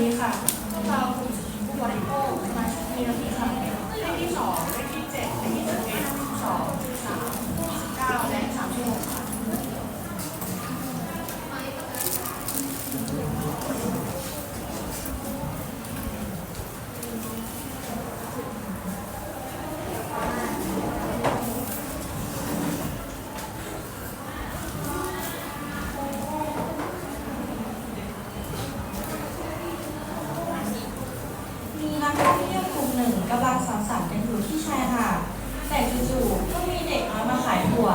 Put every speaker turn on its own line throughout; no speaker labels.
ดีค่ะพวกเรากลุ่มผู้บริโภคสมาชิกมีหน้าที่ค่ะเลขที่สอง ห
นึ่งกำลังสังสรรค์กันอยู่ที่ชายหาดแต่จู่ๆก็มีเด็กน้อยมาขายถั่ว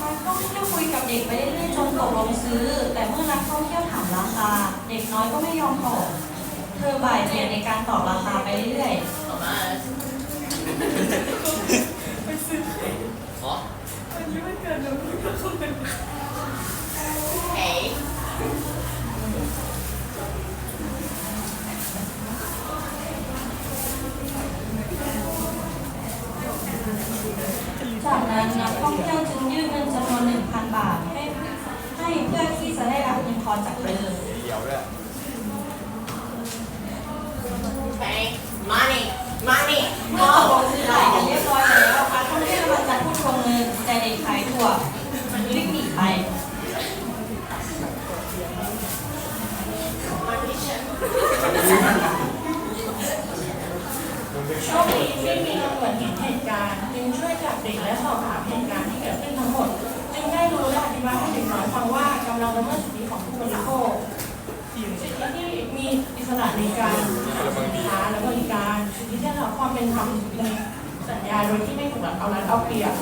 นักท่องเที่ยวคุยกับเด็กไปเรื่อยๆจนตกลงซื้อ แต่เมื่อนักท่องเที่ยวถามราคา เด็กน้อยก็ไม่ยอมตอบเธอบ่ายเบี่ยงในการตอบราคาไปเรื่อย
ไปซื้อไข่
อ๋อ
วันนี้มันเกิดแล้วมันก็เข้าไป
เอ๋
ๆ จากนั้นนักท่องเที่ยวจึงยื่นเงินจำนวน 1,000 บาทให้ให้เพื่อที่จะได้รับเงินทอนจากเธอ
เดียวด้วยแพงมานี่มานี่
เมื่อตกลงซื้อขายกันเรียบร้อยแล้วนักท่องเที่ยวกำลังจะพูดทวงเงินแต่เด็กขายถั่วมันวิ่งหนีไป
มาที่ฉัน
โชคดีที่มีตำรวจเห็นเหตุการณ์จึงช่วยจับเด็กและสอบถามเหตุการณ์ที่เกิดขึ้นทั้งหมด จึงได้รู้และอธิบายให้เด็กน้อยฟังว่ากำลังละเมิดสิทธิของผู้บริโภคสิทธิที่มีอิสระในการหาสินค้าและบริการสิทธิที่ได้รับความเป็นธรรมในสัญญาโดยที่ไม่ถูกเอารัดเอาเปรียบ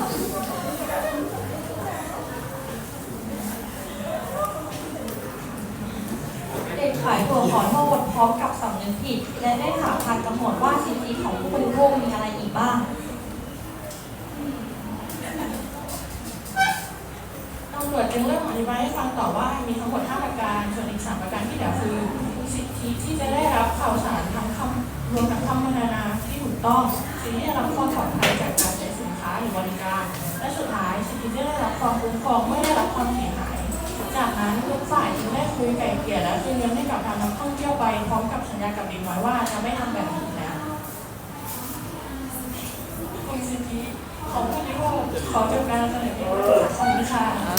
เด็ก ขายถั่วขอโทษพร้อมกับสำนึกผิด และได้ถามทางตำรวจว่าสิทธิของผู้บริโภคมีอะไรอีกบ้าง
ตำรวจจึงเริ่มอธิบายให้ฟังต่อว่ามีทั้งหมด 5 ประการ ส่วนอีก 3 ประการที่เหลือคือ สิทธิที่จะได้รับข่าวสารทั้งคำรวมทั้งคำพรรณนาที่ถูกต้อง สิทธิที่ได้รับความปลอดภัยจากการใช้สินค้าหรือบริการ และสุดท้ายสิทธิที่ได้รับความคุ้มครองไม่ไนั้นทุกฝ่ายจึงได้คุยไกล่เกลี่ยและคืนเงินให้กับทางนักท่องเที่ยวไปพร้อมกับสัญญากับเด็กน้อยว่าจะไม่ทำแบบนี้อีกแล้วคุณสิทธิของผู้บริโภคขอจบการเสนอเพียงเท่านี้ค่ะ